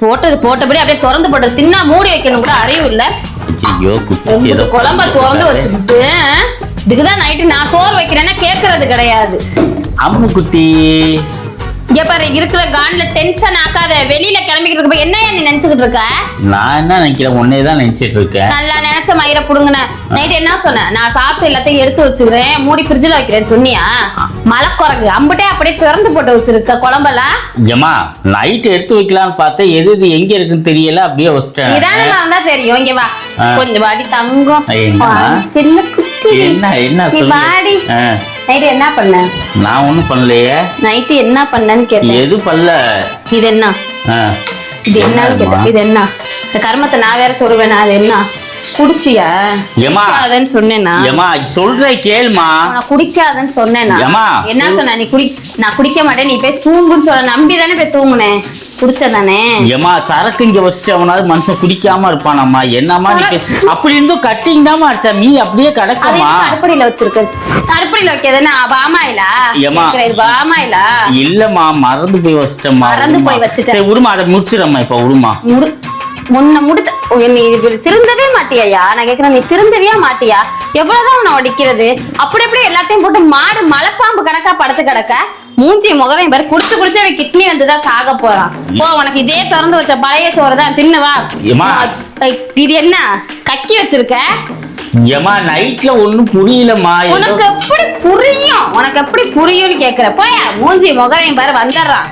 போட்டது போட்டபடி அப்படியே திறந்து போட்டு தின்னா மூடி வைக்கணும் கூட அறிவு இல்ல. குழம்ப திறந்து வச்சுக்கிட்டு இதுக்குதான் நைட்டு நான் சோறு வைக்கிறேன்னா கேட்கறது கிடையாது. அம்மு குட்டி. இங்க பாரு இருக்கிற கான்ல டென்ஷன் ஆக்காத. வெளியில கிளம்பிக்கிட்டு இருக்க என்னையா நீ நினைச்சுக்கிட்டு இருக்க? நான் என்ன நினைக்கிறேன் உன்னே தான் நினைச்சிட்டு இருக்கேன். நல்லா நினைச்ச மயிர புடுங்கின. நைட் என்ன சொன்னேன் நான் சாப்பிட்டு எல்லாத்தையும் எடுத்து வச்சுக்கிறேன். மூடி ஃப்ரிட்ஜில் வைக்கிறேன் சொன்னியா? மலைக்குரங்கு. அம்புட்டே அப்படியே திறந்து போட்டு வச்சிருக்க குழம்பெல்லாம். ஏமா நைட் எடுத்து வைக்கலாம்னு பார்த்தேன். எது இது எங்க இருக்குன்னு தெரியல அப்படியே வச்சிட்டேன். இருந்தா தெரியும். இங்க வா. கொஞ்சம் வாடி தங்கம். சின்ன என்ன என்ன வாடி. ஆ, நைட் என்ன பண்ண? நான் ஒண்ணும் பண்ணலையே. நைட்டு என்ன பண்ணன்னு கேட்டேன். எது பண்ணல? இது என்ன. இது என்னம்மா? கேட்டேன்? இது என்ன? இந்த கர்மத்தை நான் வேற சொல்லுவேனா அது என்ன? குடிச்சியா? ஏம்மா? குடிக்காதன்னு சொன்னேனா? ஏமா சொல்ற கேளுமா நான் குடிக்காதன்னு சொன்னேனா? ஏம்மா, என்ன. சொன்ன? நீ குடி நான் குடிக்க மாட்டேன். நீ போய் தூங்குன்னு சொல்ல நம்பி தானே போய் தூங்குனேன். குடிச்சதானே? ஏமா சரக்கு இங்க வச்சுட்டு அவனாவது மனுஷன் குடிக்காம இருப்பானாம்மா? என்னம்மா நீ அப்படி இருந்தும் கட்டிங் தாம்மா அடிச்சா நீ அப்படியே கிடக்கமா அடுப்படியில வச்சிருக்கு? அடுப்படியில வைக்கிறது என்ன பாமாயிலா இது பாமாயிலா? இல்லம்மா மறந்து போய் வச்சிட்டம்மா மறந்து. போய் வச்சுட்டேன். சரி விடுமா அதை முடிச்சிடம்மா இப்ப முடு முன்ன முடித்த ஓ, மாட்டியாயா நான் கேக்குறேன் நீ திருந்தவே மாட்டியா? எவ்வளவுதான் உன்னை அடிக்கிறது அப்படி அப்படி எல்லாத்தையும் போட்டு மாடு மலைப்பாம்பு கணக்கா படுத்து கிடக்க? மூஞ்சி முகரையும் பாரு குடிச்சு குடிச்சு அவன் கிட்னி வந்துதான் சாக போறான். போ உனக்கு இதே திறந்து வச்ச பழைய சோறு தான் தின்னு வா. ஏம்மா. ஐ, இது என்ன? கக்கி வச்சிருக்க? ஏமா நைட்ல ஒண்ணும் புரியலம்மா ஏதோ உனக்கு எப்படி புரியும்? உனக்கு எப்படி புரியும்னு கேக்குற. போயா மூஞ்சி முகரையும் பாரு வந்துடுறான்.